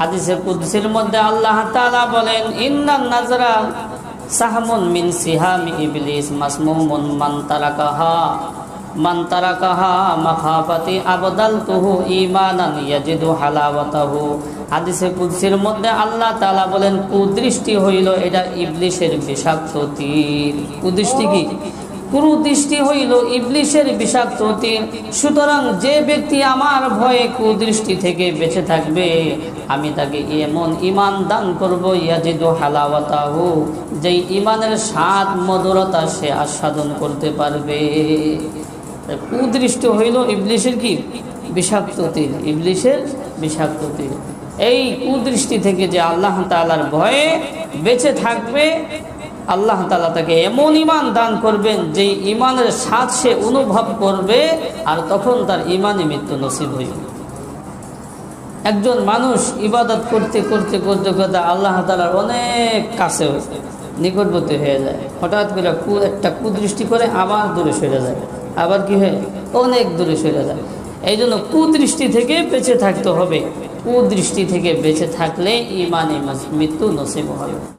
হাদিসে কুদ্সির মধ্যে আল্লাহ তাআলা বলেন, ইন্নান নাজরা সাহমুন মিন সিহামি ইবলিস, মাসমুমুন মান তারাকাহা মান তারাকাহা মাখাফাতি আবদালতুহু ঈমানান ইয়াজিদু হালাওয়াতাহু। হাদিসে কুদ্সির মধ্যে আল্লাহ তাআলা বলেন, কুদৃষ্টি হইল এটা ইবলিসের বিষাক্ত তীর। কুদৃষ্টি কি? কুদৃষ্টি হইল ইবলিশের বিষাক্ত তীর সুতরাং যে ব্যক্তি আমার ভয়ে কুদৃষ্টি থেকে বেঁচে থাকবে, আমি তাকে এমন ইমান দান করব, ইয়াজিদু হালাওয়াতাহু, যেই ইমানের স্বাদ, মধুরতা সে আস্বাদন করতে পারবে। কুদৃষ্টি হইল ইবলিশের কি? বিষাক্ত তীর ইবলিশের বিষাক্ত তীর এই কুদৃষ্টি থেকে যে আল্লাহ তাআলার ভয়ে বেঁচে থাকবে আল্লাহ তালা তাকে এমন ইমান দান করবেন যে ইমানের স্বাদ সে অনুভব করবে আর তখন তার ইমানে মৃত্যু নসিব হইবে। একজন মানুষ ইবাদত করতে করতে করতে করতে আল্লাহ তালার অনেক কাছে নিকটবর্তী হয়ে যায়। হঠাৎ করে একটা কুদৃষ্টি করে আবার দূরে সরে যায়। আবার কি হয়? অনেক দূরে সরে যায়। এই জন্য কুদৃষ্টি থেকে বেঁচে থাকতে হবে। কুদৃষ্টি থেকে বেঁচে থাকলে ইমানে মৃত্যু নসিব হবে।